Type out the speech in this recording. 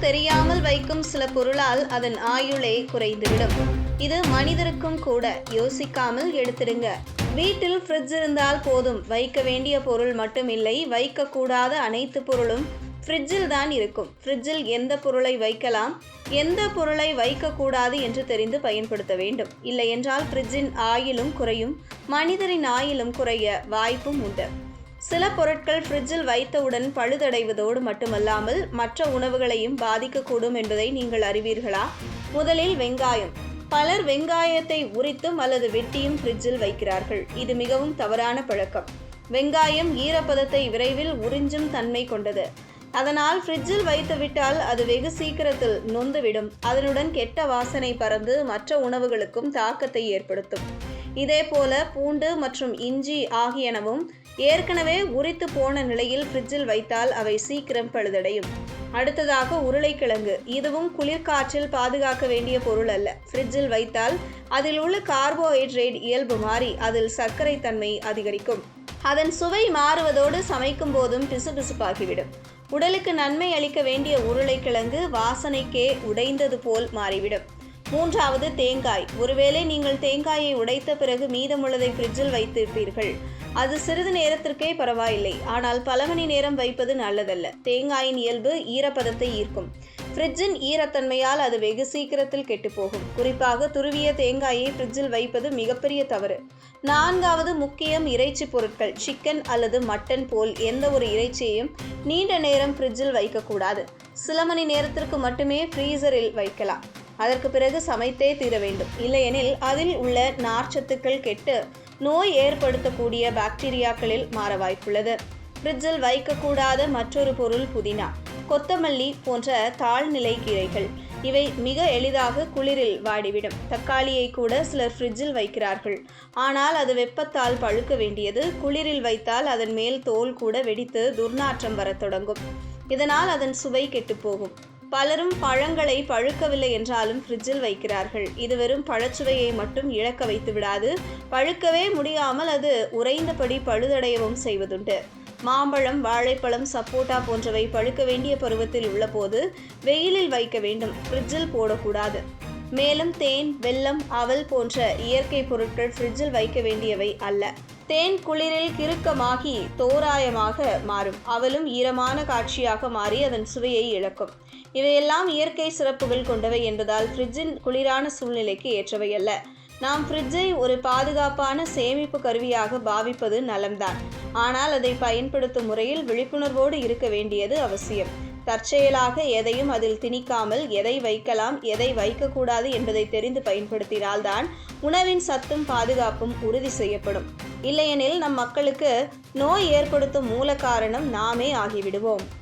தெரியாமல் வைக்கும் சில பொருளால் அதன் ஆயுளே குறைந்துவிடும். இது மனிதருக்கும் கூட யோசிக்காமல் எடுத்துடுங்க. வீட்டில் ஃப்ரிட்ஜ் இருந்தால் போதும். வைக்க வேண்டிய பொருள் மட்டும் இல்லை வைக்கக்கூடாத அனைத்து பொருளும் ஃப்ரிட்ஜில் தான் இருக்கும். ஃப்ரிட்ஜில் எந்த பொருளை வைக்கலாம்? எந்த பொருளை வைக்கக்கூடாது என்று தெரிந்து பயன்படுத்த வேண்டும். இல்லை என்றால் ஃப்ரிட்ஜின் ஆயிலும் குறையும் மனிதரின் ஆயிலும் குறைய வாய்ப்பும் உண்டு. சில பொருட்கள் ஃப்ரிட்ஜில் வைத்தவுடன் பழுதடைவதோடு மட்டுமல்லாமல் மற்ற உணவுகளையும் பாதிக்கக்கூடும் என்பதை நீங்கள் அறிவீர்களா? முதலில் வெங்காயம். பலர் வெங்காயத்தை உரித்தும் அல்லது வெட்டியும் ஃப்ரிட்ஜில் வைக்கிறார்கள். இது மிகவும் தவறான பழக்கம். வெங்காயம் ஈரப்பதத்தை விரைவில் உறிஞ்சும் தன்மை கொண்டது. அதனால் ஃப்ரிட்ஜில் வைத்து விட்டால் அது வெகு சீக்கிரத்தில் நொந்துவிடும். அதனுடன் கெட்ட வாசனை பறந்து மற்ற உணவுகளுக்கும் தாக்கத்தை ஏற்படுத்தும். இதேபோல பூண்டு மற்றும் இஞ்சி ஆகியனவும் ஏற்கனவே உரித்து போன நிலையில் ஃப்ரிட்ஜில் வைத்தால் அவை சீக்கிரம் பழுதடையும். அடுத்ததாக உருளைக்கிழங்கு. இதுவும் குளிர்காற்றில் பாதுகாக்க வேண்டிய பொருள் அல்ல. ஃப்ரிட்ஜில் வைத்தால் அதில் உள்ள கார்போஹைட்ரேட் இயல்பு மாறி அதில் சர்க்கரை தன்மை அதிகரிக்கும். அதன் சுவை மாறுவதோடு சமைக்கும் போதும் பிசுபிசுப்பாகிவிடும். உடலுக்கு நன்மை அளிக்க வேண்டிய உருளைக்கிழங்கு வாசனைக்கே உடைந்தது போல் மாறிவிடும். மூன்றாவது தேங்காய். ஒருவேளை நீங்கள் தேங்காயை உடைத்த பிறகு மீதமுள்ளதை ஃப்ரிட்ஜில் வைத்திருப்பீர்கள். அது சிறிது நேரத்திற்கே பரவாயில்லை. ஆனால் பல மணி நேரம் வைப்பது நல்லதல்ல. தேங்காயின் இயல்பு ஈரப்பதத்தை ஈர்க்கும். ஃப்ரிட்ஜின் ஈரத்தன்மையால் அது வெகு சீக்கிரத்தில் கெட்டுப்போகும். குறிப்பாக துருவிய தேங்காயை ஃப்ரிட்ஜில் வைப்பது மிகப்பெரிய தவறு. நான்காவது முக்கியம் இறைச்சி பொருட்கள். சிக்கன் அல்லது மட்டன் போல் எந்த ஒரு இறைச்சியையும் நீண்ட நேரம் ஃப்ரிட்ஜில் வைக்கக்கூடாது. சில மணி நேரத்திற்கு மட்டுமே ஃப்ரீசரில் வைக்கலாம். அதற்கு பிறகு சமைத்தே தீர வேண்டும். இல்லையெனில் அதில் உள்ள நார்ச்சத்துக்கள் கெட்டு நோய் ஏற்படுத்தக்கூடிய பாக்டீரியாக்களில் மாற வாய்ப்புள்ளது. ஃப்ரிட்ஜில் வைக்கக்கூடாத மற்றொரு பொருள் புதினா. கொத்தமல்லி போன்ற தாழ்நிலை கீரைகள். இவை மிக எளிதாக குளிரில் வாடிவிடும். தக்காளியை கூட சிலர் ஃப்ரிட்ஜில் வைக்கிறார்கள். ஆனால் அது வெப்பத்தால் பழுக்க வேண்டியது. குளிரில் வைத்தால் அதன் மேல் தோல் கூட வெடித்து துர்நாற்றம் வரத் தொடங்கும். இதனால் அதன் சுவை கெட்டுப்போகும் பலரும் பழங்களை பழுக்கவில்லை என்றாலும் ஃப்ரிட்ஜில் வைக்கிறார்கள். இது வெறும் பழச்சுவையை மட்டும் இழக்க வைத்து விடாது. பழுக்கவே முடியாமல் அது உறைந்தபடி பழுதடையவும் செய்வதுண்டு. மாம்பழம் வாழைப்பழம் சப்போட்டா போன்றவை பழுக்க வேண்டிய பருவத்தில் உள்ளபோது வெயிலில் வைக்க வேண்டும். ஃப்ரிட்ஜில் போடக்கூடாது. மேலும் தேன் வெல்லம் அவல் போன்ற இயற்கை பொருட்கள் ஃப்ரிட்ஜில் வைக்க வேண்டியவை அல்ல. தேன் குளிரில் கிறுக்கமாகி தோராயமாக மாறும். அவலும் ஈரமான காட்சியாக மாறி அதன் சுவையை இழக்கும். இவையெல்லாம் இயற்கை சிறப்புகள் கொண்டவை என்பதால் ஃப்ரிட்ஜின் குளிரான சூழ்நிலைக்கு ஏற்றவை அல்ல. நாம் ஃப்ரிட்ஜை ஒரு பாதுகாப்பான சேமிப்பு கருவியாக பாவிப்பது நலம்தான். ஆனால் அதை பயன்படுத்தும் முறையில் விழிப்புணர்வோடு இருக்க வேண்டியது அவசியம். தற்செயலாக எதையும் அதில் திணிக்காமல் எதை வைக்கலாம் எதை வைக்கக்கூடாது என்பதை தெரிந்து பயன்படுத்தினால்தான் உணவின் சத்தும் பாதுகாப்பும் உறுதி செய்யப்படும். இல்லையெனில் நம் மக்களுக்கு நோய் ஏற்படுத்தும் மூல காரணம் நாமே ஆகிவிடுவோம்.